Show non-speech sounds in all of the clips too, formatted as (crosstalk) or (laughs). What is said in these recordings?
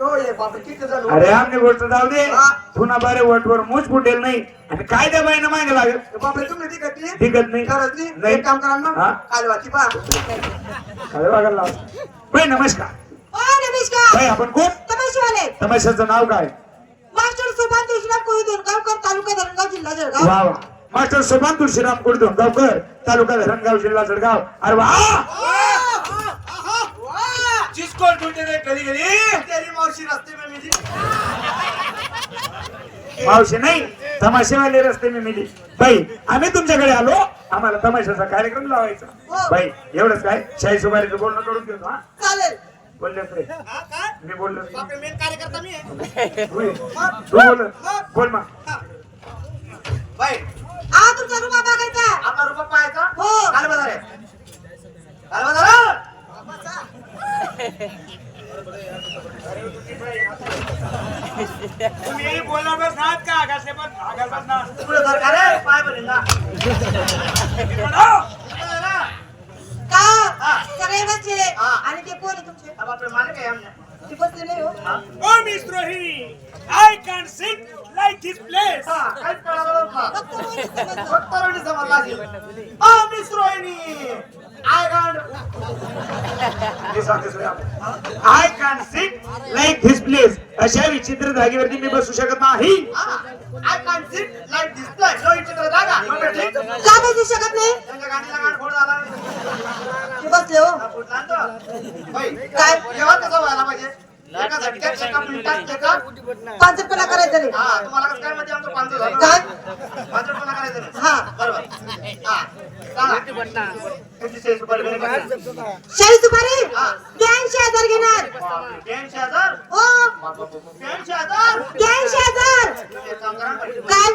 अरे आमने गोष्ट जाऊ दे. हा. पुन्हा बारे वटवर मूच फुटेल नाही. आणि काय त्या बाईनं मागे लागेल बापरे तुम्ही नाही? खरंच नाही? नाही. एक काम करा ना. हा. कालवाची पा काय बघायला लाव. बाई नमस्कार. ओ नमस्कार. बाई आपण कोण? तमाशेवाले तमाशाचं नाव काय? मास्टर सोपान तुळशीराम कोळी दोनगावकर तालुका धरणगाव जिल्हा जळगाव. वा वा. मास्टर सोपान तुळशीराम कुडदोन गावकर तालुका धरणगाव जिल्हा जळगाव. अरे वा! जिसको ढूंढते थे गली गली तेरी मावशी रस्ते में मिली। मावशी नाही तमाशेवाले रस्ते मी मिली. बाई आम्ही तुमच्याकडे आलो आम्हाला तमाशाचा कार्यक्रम लावायचा. हो. बाई एवढंच काय? शाही सुपारीचं बोलणं करून घेतो हा? चालेल. बोलले रे मी बोललो मेन कार्यकर्ता मी आहे. तू बोल. बोल मग. बाई. आ तुमचा बघायचा आपला रुपा पाहायचा हो. काल बाजार आहे काल बाजार आहे. तुम्ही बोलणार बस नात का आगासले पण आगास बस ना पुढे सरकार आहे पाय बनेल ना का हा. हा. आणि ते कोण आहे तुमचे? ते बसले नाही हो. आय कॅन सिट लाईक हा. फक्त रोहिणी समजलं. I can sit this place अशा विचित्र जागेवरती मी बसू शकत नाही. I can sit like this place Rohini चित्र जागा. का बसू शकत नाही? त्यांच्या गाडीला गाड फोड झाला ते बसले हो. हा, काय? जेव्हा कसं व्हायला पाहिजे? एका झटक्यात एका मिनिटात एका पाचटपणा करायचा नाही हा तुम्हाला कसं काय माहिती? आमचं पांचट झालं. काय? पांचटपणा करायचं. नाही हा. बरोबर. हा. सांगा तुमची सोय सुपारी बरी का? शाही सुपारी हा. ब्याऐंशी हजार घेणार. ब्याऐंशी हजार? हो. ब्याऐंशी हजार? ब्याऐंशी हजार तुम्ही एक काम करा ना, काय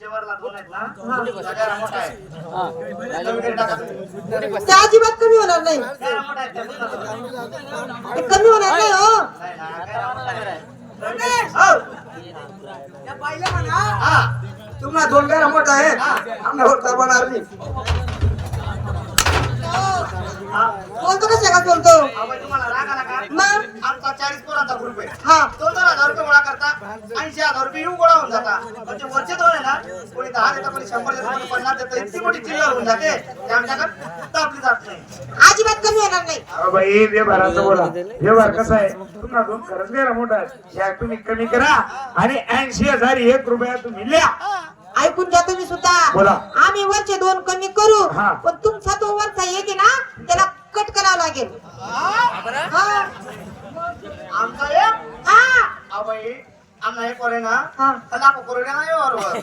जेवरला दोन आहेत ना जरा मोठा आहे कमी टाका तुम्ही. ते अजिबात कमी होणार नाही. कमी होणार नाही हो. हो. तुम्हाला दोन गारा मोठा आहे आमना होता बनणार नाही. हा. बोलतो का बोलतो? हा, तुम्हाला राग आला का? मग? आमचा चाळीस पोरांचा ग्रुप आहे. हा. दोन दोन हजार रुपये गोळा करता ऐंशी हजार रुपये येऊन गोळा होऊन जाता. ते वरचे दोन आहे ना कोणी दहा देतं कोणी शंभर देतं कोणी पन्नास देतं इतकी मोठी चिल्लर होऊन जाते. ते आमच्याकडे तापली जात नाही. अजिबात कमी होणार नाही. अहो बाई व्यवहाराचं बोला. व्यवहार कसा आहे? तुम्हाला दोन खरंच गेला मोठा. आहे या तुम्ही कमी करा आणि ऐंशी हजार एक रुपया तुम्ही लिहा. ऐकून घ्या तुम्ही सुद्धा बोला. आम्ही वरचे दोन कमी करू हा. पण तुमचा तो वरचा एक आहे ना त्याला कट करावा लागेल हा. आमचा एक हा. आमना ना हा. तर लाखो करोड नाही बरोबर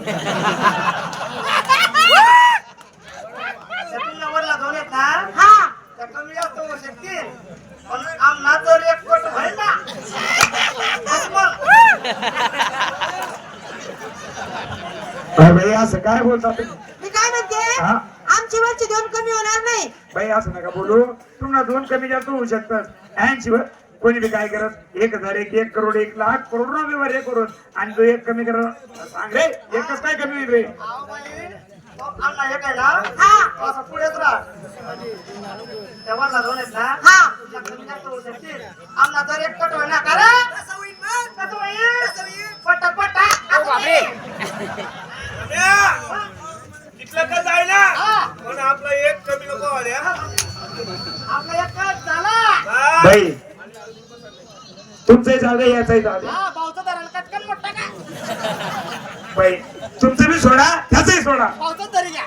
त्यातून वरला दोन आहेत ना हा. त्या कमी जास्त होऊ शकतील पण आमना जर एक कोट होईल ना बस मग. (laughs) अरे बाई असं काय बोलता तुम्ही? मी काय म्हणते? हा. आमचे वरचे दोन कमी होणार नाही. बाई असं नका बोलू. तुम्हाला दोन कमी जास्त होऊ शकतात. ऐंशी वर कोणी बी काय करत? एक हजार एक एक करोड एक लाख करोड ना व्यवहार एक करोड आणि तो एक कमी करत सांग रे एकच काय कमी होईल रे? ना? हा. तो असा पुढेच राहा. दोन आहेत ना? हा. तुला कमी जास्त होऊ शकतील. आमना जर एक कट होईल ना का रे? कसं होईल? पटा पटा असं होईल. तिथलं का जायला हा. पण आपलं एक झाला. बाई तुमचंही दे याचाही हा का? बाई तुमचं बी सोडा त्याचंही सोडा. भाऊचा तरी घ्या.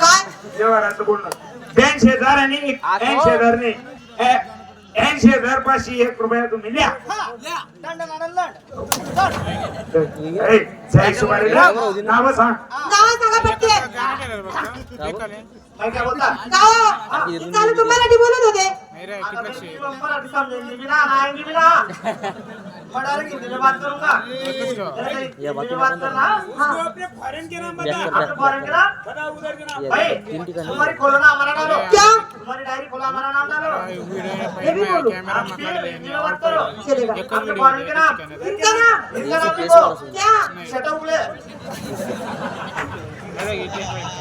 काय व्यवहाराचं बोलणं. ब्याऐंशी हजार आणि ऐंशी हजार नाही ऐंशी हजार पाचशे एक रुपया तुम्ही लिहा. हा नाव सांग मराठी बोलत? होते तुम्हारी खोलो ना हमारा क्या तुम्हारी डायरी खोलो हमारा नाम डालो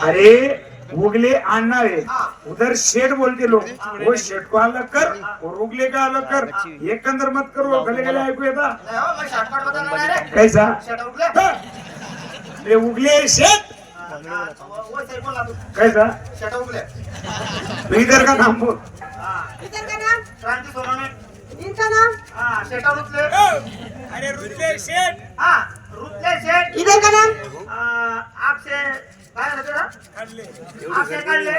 अरे उगले आणणार है उधर शेट बोलते लोक. वो शेट को अलग कर और उगले का अलग कर. एकंदर मत करू गले गले ऐकू येता? रे कैसा? ते उगले शेत कैसा? मी इधर का नाम बोल इधर का नाम क्रांती सोनवणे. इनका नाम हाँ शेटा उठले अरे रुद्रे शेठ. हाँ रुतले शेट इधर का नाम आ, आपसे काय होते ना खाल्ले. आपसे काढले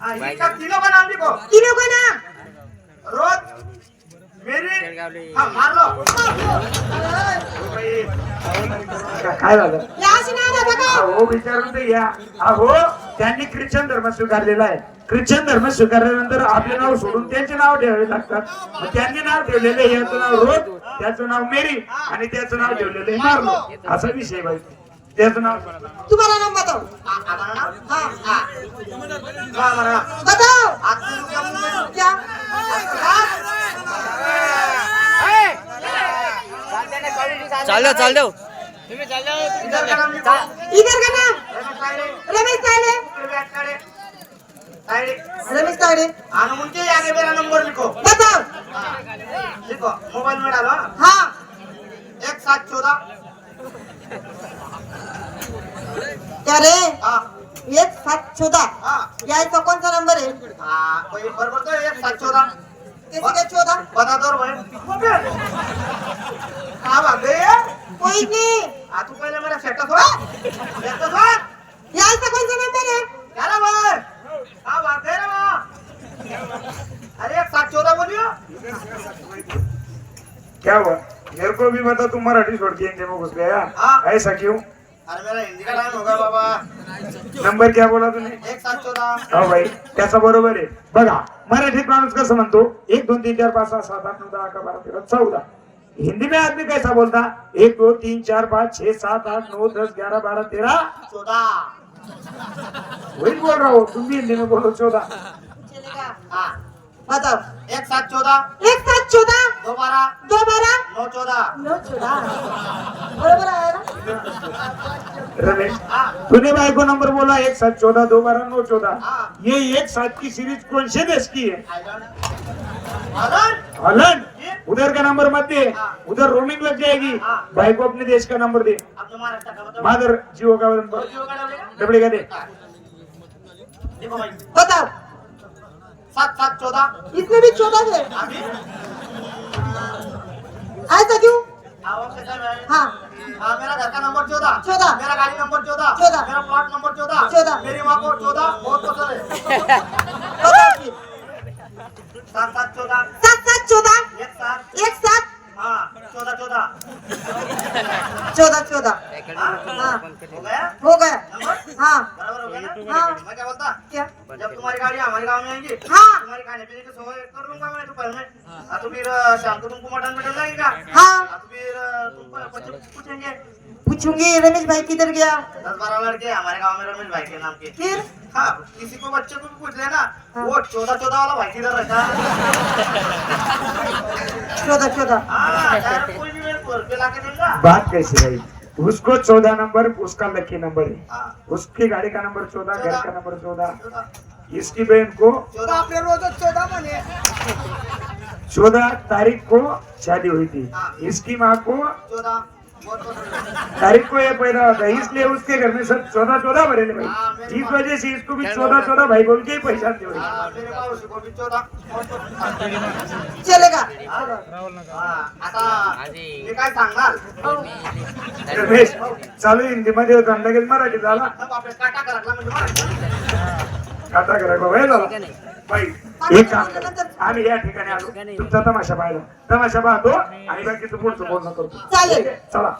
हाँ, इनका तीनों का नाम लिखो तीनों का नाम रोज मेरी हाँ मार लो भाई, का- काय झालं अहो विचारून या अहो त्यांनी ख्रिश्चन धर्म स्वीकारलेला आहे. ख्रिश्चन धर्म स्वीकारल्यानंतर आपले नाव सोडून त्यांचे नाव ठेवावे लागतात. त्यांनी नाव ठेवलेले याचं नाव रोज त्याचं नाव मेरी आणि त्याचं नाव ठेवलेलं मार्लो. असा विषय बाई. त्याचं नाव तुम्हारा नाम बताओ आ- हमारा नाम हाँ हाँ. हाँ, हमारा नाम बताओ आपसे रुपया मुंबई क्या? चाललो चाललो. इधर का नाम लिखो इधर का नाम? रमेश तायडे, आगे मेरा नंबर लिखो. बताओ लिखो. मोबाइल में डालो हाँ. एक सात चौदह क्या रे? हाँ. एक सात चौदह हाँ. नंबर आहे? हाँ कोई बरोबर तो एक सात चौदह कैसे काय चौदह बता दो भाई हाँ भाग कोई नहीं. आ तू पहले मेरा सेट हो. सेट हो कोणता नंबर क्या हाँ भाग अरे सात चौदह बोलियो? क्या हुआ? मेरे को भी बता तुम मराठी छोड़ के हिंदी में घुस गया हाँ। ऐसा क्यों? अरे मेरा हिंदी का टाइम होगा बाबा। नंबर क्या बोला तूने? एक सात चौदह हो भाई त्याचा बरोबर आहे. बघा मराठीत माणूस कसं म्हणतो? एक दोन तीन चार पाच सहा सात आठ नऊ दहा अकरा बारा तेरा चौदा. हिंदी में आदमी कैसा बोलता? एक दो तीन चार पाँच छह सात आठ नौ दस ग्यारह बारह तेरह. चौदह वही बोल रहा हूँ तुम भी हिंदी में बोलो चौदह हाँ। एक सात चौदह। एक सात चौदह। दो बारह दो बारह नौ चौदह। नौ चौदह। बरोबर ना? रमेश हाँ। तूने भाई को नंबर बोला एक सात चौदह दो बारह नौ चौदह। हाँ। ये एक सात की सीरीज़ कौन से देश की है? हलन हॉलैंड। उधर का नंबर मत दे। हाँ। उधर रोमिंग लग जाएगी। हाँ। भाई को अपने देश का नंबर दे। अपने महाराष्ट्र का मादर जियो का नंबर जियो का दे। हाँ. देखो भाई। बताओ। सात सात चौदह इसमें भी चौदह है ऐसा क्यों? है हाँ? मेरा घर का नंबर चौदह चौदह। मेरा गाड़ी नंबर चौदह चौदह। मेरा प्लॉट नंबर चौदह चौदह। मेरी माँ को चौदह बहुत पसंद है। सात सात चौदह सात सात चौदह एक सात। एक सात। हाँ चौदह चौदह चौदह चौदह हो गया? हो गया नंबर हाँ बराबर हो गया ना हाँ। मैं क्या बोलता क्या जब तुम्हारी गाड़ी हमारे गांव में आएगी हाँ। तुम्हारी खाने पीने की सोए कर लूंगा मैं दोपहर में हाँ, तो फिर अ, शाम को तुमको मटन मिल जाएगा हाँ. हाँ, तो फिर अ, तुम बच्चे पूछेंगे. पूछूंगी रमेश भाई किधर गया? दस बारह लड़के हमारे गांव में रमेश भाई के नाम के। फिर? हाँ किसी को बच्चे को भी पूछ लेना। हाँ। वो चौदह चौदह वाला भाई किधर रहता है? चौदह चौदह। हाँ कोई भी मेरे घर पे लाके देगा। बात कैसी रही? उसको चौदह नंबर उसका लकी नंबर है। उसकी गाड़ी का नंबर चौदह घर का नंबर चौदह। इसकी बहन को चौदह तारीख को शादी हुई थी। इसकी माँ को तारीख को ये पैदा होता है इसलिए उसके घर में सब चौदह चौदह भरे थे भाई। इस वजह से इसको भी चौदह चौदह भाई बोल के ही बहुत पसंद चलेगा। हाँ रमेश चालू हिंदी मध्ये होता लगेच मराठी झाला. सब आपले काटा करा म्हणजे मला आता करा बाबा हे झाला बाई एक काम. करा. आम्ही या ठिकाणी आलो. तुमचा तमाशा पाहिला. तमाशा पाहतो आणि बाकीचं पुढचं बोलणं करतो. चालेल. चला.